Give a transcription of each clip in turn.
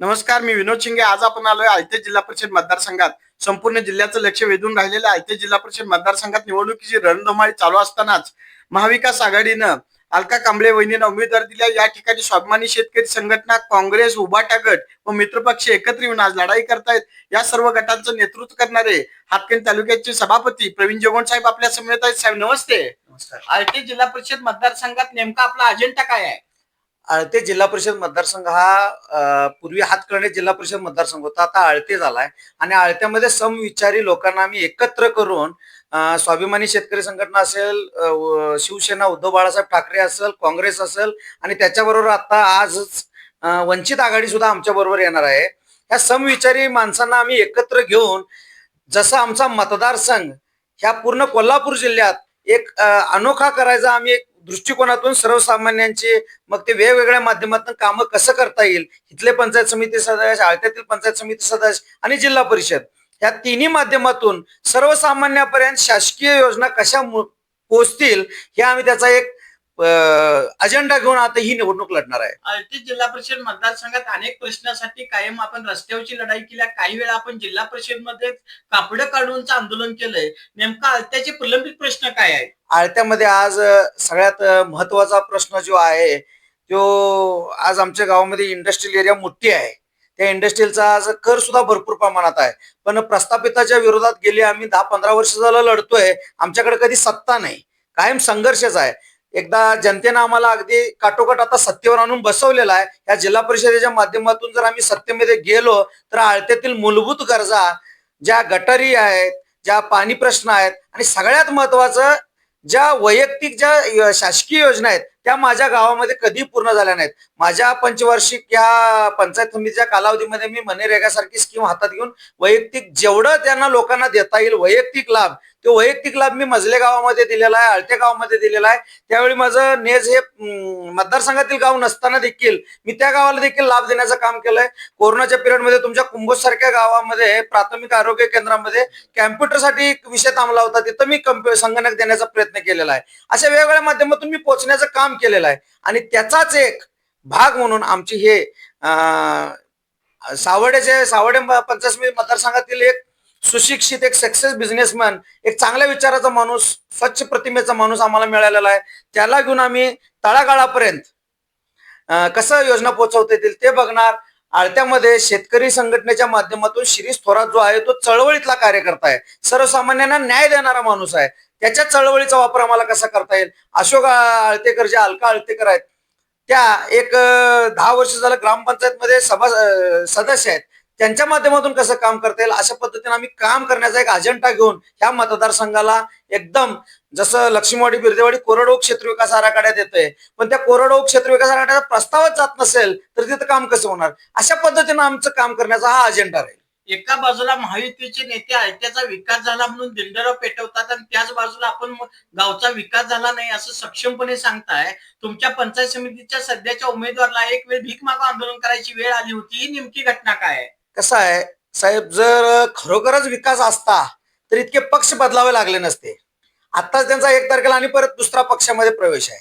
नमस्कार मी विनोद शिंगे. आज आपण आलोय आयते जिल्हा परिषद मतदारसंघात. संपूर्ण जिल्ह्याचं लक्ष वेधून राहिलेल्या आयते जिल्हा परिषद मतदारसंघात निवडणुकीची रणधुमाळी चालू असतानाच महाविकास आघाडीनं अलका कांबळे वहिनींना उमेदवार दिल्या. या ठिकाणी स्वाभिमानी शेतकरी संघटना काँग्रेस उबाटा गट व मित्रपक्ष एकत्र येऊन आज लढाई करतायत. या सर्व गटांचं नेतृत्व करणारे हातकणी तालुक्याचे सभापती प्रवीण जोगण साहेब आपल्यासमोर आहेत. साहेब नमस्ते. नमस्कार. आयटी जिल्हा परिषद मतदारसंघात नेमका आपला अजेंडा काय आहे? आळते जिल्हा परिषद मतदारसंघ हा पूर्वी हातकर्णे जिल्हा परिषद मतदारसंघ होता आता आळते झालाय. आणि आळत्यामध्ये समविचारी लोकांना आम्ही एकत्र करून स्वाभिमानी शेतकरी संघटना असेल व- शिवसेना उद्धव बाळासाहेब ठाकरे असेल काँग्रेस असेल आणि त्याच्याबरोबर आता आजच वंचित आघाडी सुद्धा आमच्या बरोबर येणार आहे. ह्या समविचारी माणसांना आम्ही एकत्र घेऊन जसा आमचा मतदारसंघ ह्या पूर्ण कोल्हापूर जिल्ह्यात एक अनोखा करायचा आम्ही एक दृष्टिकोनातून सर्वसामान्यांचे मग ते वेगवेगळ्या माध्यमातून कामं कसं करता येईल? इथले पंचायत समिती सदस्य आळत्यातील पंचायत समिती सदस्य आणि जिल्हा परिषद. या तिन्ही माध्यमातून सर्वसामान्यापर्यंत शासकीय योजना कशा पोचतील पोहोचतील हे आम्ही त्याचा एक अजेंडा घेऊन आता ही निवडणूक लढणार आहे. आलटी जिल्हा परिषद मतदारसंघात अनेक प्रश्नासाठी कायम आपण रस्त्यावरची लढाई केल्या काही वेळा आपण जिल्हा परिषदमध्ये कापड काढूनच आंदोलन केलंय. नेमका आलत्याचे प्रलंबित प्रश्न काय आहेत? आळत्यामध्ये आज सगळ्यात महत्त्वाचा प्रश्न जो आहे तो आज आमच्या गावामध्ये इंडस्ट्रियल एरिया मोठी आहे. त्या इंडस्ट्रीलचा आज कर सुद्धा भरपूर प्रमाणात आहे. पण प्रस्थापिताच्या विरोधात गेली आम्ही दहा पंधरा वर्ष झालं लढतोय. आमच्याकडे कधी सत्ता नाही. कायम संघर्षच आहे. एकदा जनतेनं आम्हाला अगदी काटोकाट आता सत्तेवर आणून बसवलेला आहे. या जिल्हा परिषदेच्या माध्यमातून जर आम्ही सत्तेमध्ये गेलो तर आळत्यातील मूलभूत गरजा ज्या गटारी आहेत ज्या पाणी प्रश्न आहेत आणि सगळ्यात महत्वाचं ज्या वैयक्तिक ज्या शासकीय योजना आहेत त्या माझ्या गावामध्ये कधी पूर्ण झाल्या नाहीत. माझ्या पंचवार्षिक या पंचायत समितीच्या कालावधीमध्ये मी मनरेगासारखी स्कीम हातात घेऊन वैयक्तिक जेवढं त्यांना लोकांना देता येईल वैयक्तिक लाभ तो वैयक्तिक लाभ मी मजले गावामध्ये दिलेला आहे आळते गावामध्ये दिलेला आहे. त्यावेळी माझं नेज हे मतदारसंघातील गाव नसताना देखील मी त्या गावाला देखील लाभ देण्याचं काम केलंय. कोरोनाच्या पिरियडमध्ये तुमच्या कुंभोज सारख्या गावामध्ये प्राथमिक आरोग्य केंद्रामध्ये कॅम्प्युटरसाठी एक विषय थांबला होता. तिथं मी संगणक देण्याचा प्रयत्न केलेला आहे. अशा वेगवेगळ्या माध्यमातून मी पोहोचण्याचं काम केलेलं आहे. आणि त्याचाच एक भाग म्हणून आमची हे सावडेचे सावडे पंचमी मतदारसंघातील एक सुशिक्षित एक सक्सेस बिझनेसमॅन एक चांगल्या विचाराचा माणूस स्वच्छ प्रतिमेचा माणूस आम्हाला मिळालेला आहे. त्याला घेऊन आम्ही तळागाळापर्यंत कसं योजना पोहोचवता येतील ते बघणार. आळत्यामध्ये शेतकरी संघटनेच्या माध्यमातून शिरीष थोरात जो आहे तो चळवळीतला कार्यकर्ता आहे. सर्वसामान्यांना न्याय देणारा माणूस आहे. त्याच्या चळवळीचा वापर आम्हाला कसा करता येईल? अशोक आळतेकर जे अलका आळतेकर आहेत त्या एक दहा वर्ष झालं ग्रामपंचायतमध्ये सभा सदस्य आहेत. त्यांच्या माध्यमातून कसं काम करता येईल? अशा पद्धतीने आम्ही काम करण्याचा एक अजेंडा घेऊन ह्या मतदारसंघाला एकदम जसं लक्ष्मीवाडी बिर्देवाडी कोरडवाहू क्षेत्र विकास आराखड्यात येतोय पण त्या कोरडवाहू क्षेत्र विकास आराखड्याचा प्रस्तावच जात नसेल तर तिथं काम कसं होणार? अशा पद्धतीनं आमचं काम करण्याचा हा अजेंडा राहील. एका बाजूला महायुतीचे नेते आयत्याचा विकास झाला म्हणून दिंडराव पेटवतात आणि त्याच बाजूला आपण गावचा विकास झाला नाही असं सक्षमपणे सांगताय. तुमच्या पंचायत समितीच्या सध्याच्या उमेदवाराला एक वेळ भीक मागो आंदोलन करायची वेळ आली होती. ही नेमकी घटना काय कसं आहे? साहेब जर खरोखरच विकास असता तर इतके पक्ष बदलावे लागले नसते. आताच त्यांचा एक तारखेला आणि परत दुसरा पक्षामध्ये प्रवेश आहे.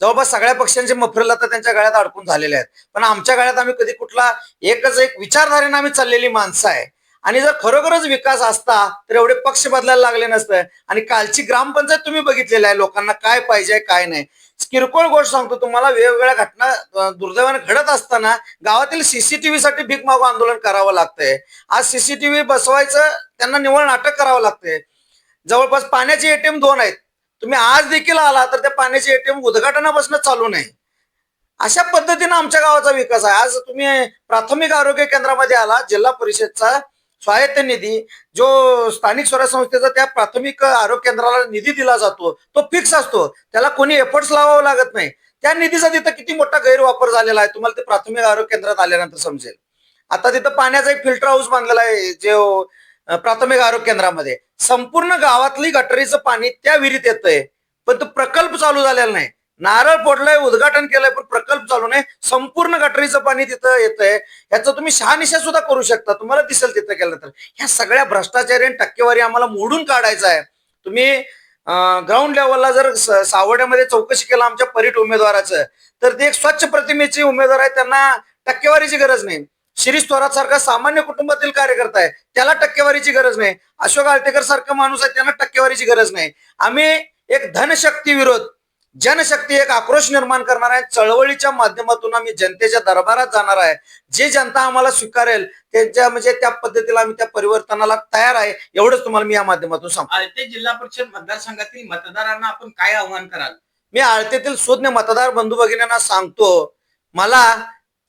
जवळपास सगळ्या पक्षांचे मफरला तर त्यांच्या गळ्यात अडकून झालेले आहेत. पण आमच्या गळ्यात आम्ही कधी कुठला एकच एक विचारधारेने आम्ही चाललेली माणसं आहे. आणि जर खरोखरच विकास असता तर एवढे पक्ष बदलायला लागले नसतं. आणि कालची ग्रामपंचायत तुम्ही बघितलेली आहे लोकांना काय पाहिजे काय नाही. किरकोळ गोष्ट सांगतो तुम्हाला वेगवेगळ्या घटना दुर्दैवाने घडत असताना गावातील सीसीटीव्ही साठी भीक मागू आंदोलन करावं लागतंय. आज सीसीटीव्ही बसवायचं त्यांना निवळ नाटक करावं लागतंय. जवळपास पाण्याचे एटीएम दोन आहेत. तुम्ही आज देखील आला तर त्या पाण्याचे एटीएम उद्घाटनापासून चालू नाही. अशा पद्धतीनं आमच्या गावाचा विकास आहे. आज तुम्ही प्राथमिक आरोग्य केंद्रामध्ये आला जिल्हा परिषदचा स्वायत्त निधी जो स्थानिक स्वराज्य संस्थेचा त्या प्राथमिक आरोग्य केंद्राला निधी दिला जातो तो फिक्स असतो. त्याला कोणी एफर्ट्स लावावं लागत नाही. त्या निधीचा तिथं किती मोठा गैरवापर झालेला आहे तुम्हाला ते प्राथमिक आरोग्य केंद्रात आल्यानंतर समजेल. आता तिथं पाण्याचा एक फिल्टर हाऊस बांधलेला आहे जे प्राथमिक आरोग्य केंद्रामध्ये. संपूर्ण गावातली गटरीचं पाणी त्या विहिरीत येतंय. पण तो प्रकल्प चालू झालेला नाही. नारळ पडलंय उद्घाटन केलंय पण प्रकल्प चालू नाही. संपूर्ण गटरीचं पाणी तिथं येतंय. याचं तुम्ही शहानिशा सुद्धा करू शकता. तुम्हाला दिसेल तिथं केलं तर ह्या सगळ्या भ्रष्टाचारी आणि टक्केवारी आम्हाला मोडून काढायचं आहे. तुम्ही ग्राउंड लेवलला जर सावड्यामध्ये चौकशी केलं आमच्या परीट उमेदवाराचं तर ते एक स्वच्छ प्रतिमेचे उमेदवार आहे. त्यांना टक्केवारीची गरज नाही. शिरीष थोरात सारखा सामान्य कुटुंबातील कार्यकर्ता आहे. त्याला टक्केवारीची गरज नाही. अशोक आळतेकर सारखा माणूस आहे त्यांना टक्केवारीची गरज नाही. आम्ही एक धनशक्ती विरोध जनशक्ती एक आक्रोश निर्माण करणार आहे. चळवळीच्या माध्यमातून आम्ही जनतेच्या दरबारात जाणार आहे. जे जनता आम्हाला स्वीकारेल त्यांच्या म्हणजे त्या पद्धतीला आम्ही त्या परिवर्तनाला तयार आहे एवढंच तुम्हाला मी या माध्यमातून सांगतो. आळते जिल्हा परिषद मतदारसंघातील मतदारांना आपण काय आव्हान कराल? मी आळतेतील सुज्ञ मतदार बंधू भगिनींना सांगतो मला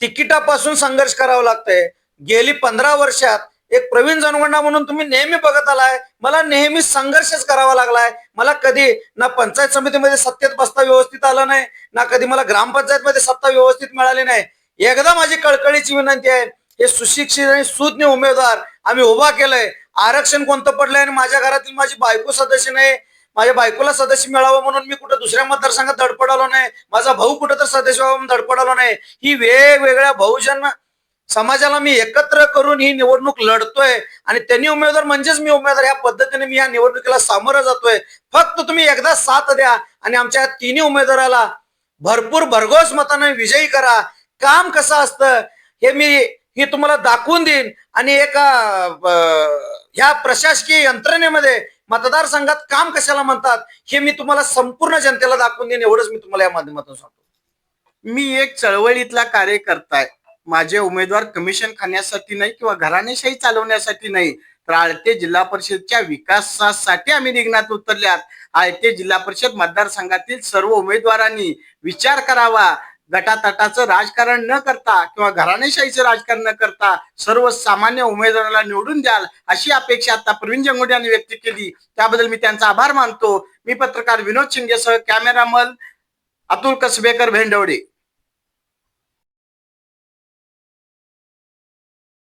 तिकिटापासून संघर्ष करावा लागतोय. गेली पंधरा वर्षात एक प्रवीण जनगणना म्हणून तुम्ही नेहमी बघत आलाय. मला नेहमी संघर्षच करावा लागलाय. मला कधी ना पंचायत समितीमध्ये सत्तेत बसता व्यवस्थित आलं नाही ना कधी मला ग्रामपंचायत मध्ये सत्ता व्यवस्थित मिळाली नाही. एकदा माझी कळकळीची विनंती आहे हे सुशिक्षित आणि सुज्ञ उमेदवार आम्ही उभा केलंय. आरक्षण कोणतं पडलंय आणि माझ्या घरातील माझी बायको सदस्य नाही माझ्या बायकोला सदस्य मिळावं म्हणून मी कुठं दुसऱ्या मतदारसंघात धडपड आलो नाही. माझा भाऊ कुठं तर सदस्य व्हावा म्हणून धडपड आलो नाही. ही वेगवेगळ्या बहुजन समाजाला मी एकत्र करून ही निवडणूक लढतोय. आणि त्यांनी उमेदवार म्हणजेच मी उमेदवार. या पद्धतीने मी या निवडणुकीला सामोरं जातोय. फक्त तुम्ही एकदा साथ द्या आणि आमच्या या तिन्ही उमेदवाराला भरपूर भरघोस मताने विजयी करा. काम कसं असतं हे मी हे तुम्हाला दाखवून देईन. आणि एका ह्या प्रशासकीय यंत्रणेमध्ये मतदारसंघात काम कशाला म्हणतात हे मी तुम्हाला संपूर्ण जनतेला दाखवून देईन एवढंच मी तुम्हाला या माध्यमातून सांगतो. मी एक चळवळीतला कार्यकर्ता आहे. माझे उमेदवार कमिशन खाण्यासाठी नाही किंवा घराणेशाही चालवण्यासाठी नाही तर आळते जिल्हा परिषदच्या विकासासाठी आम्ही निघण्यात उतरल्यात. आळते जिल्हा परिषद मतदारसंघातील सर्व उमेदवारांनी विचार करावा. गटातटाचं राजकारण न करता किंवा घराणेशाहीचं राजकारण न करता सर्व सामान्य उमेदवाराला निवडून द्याल अशी अपेक्षा आता प्रवीण जंगोडे यांनी व्यक्त केली. त्याबद्दल मी त्यांचा आभार मानतो. मी पत्रकार विनोद शिंदेसह कॅमेरामन अतुल कसबेकर भेंडवडे.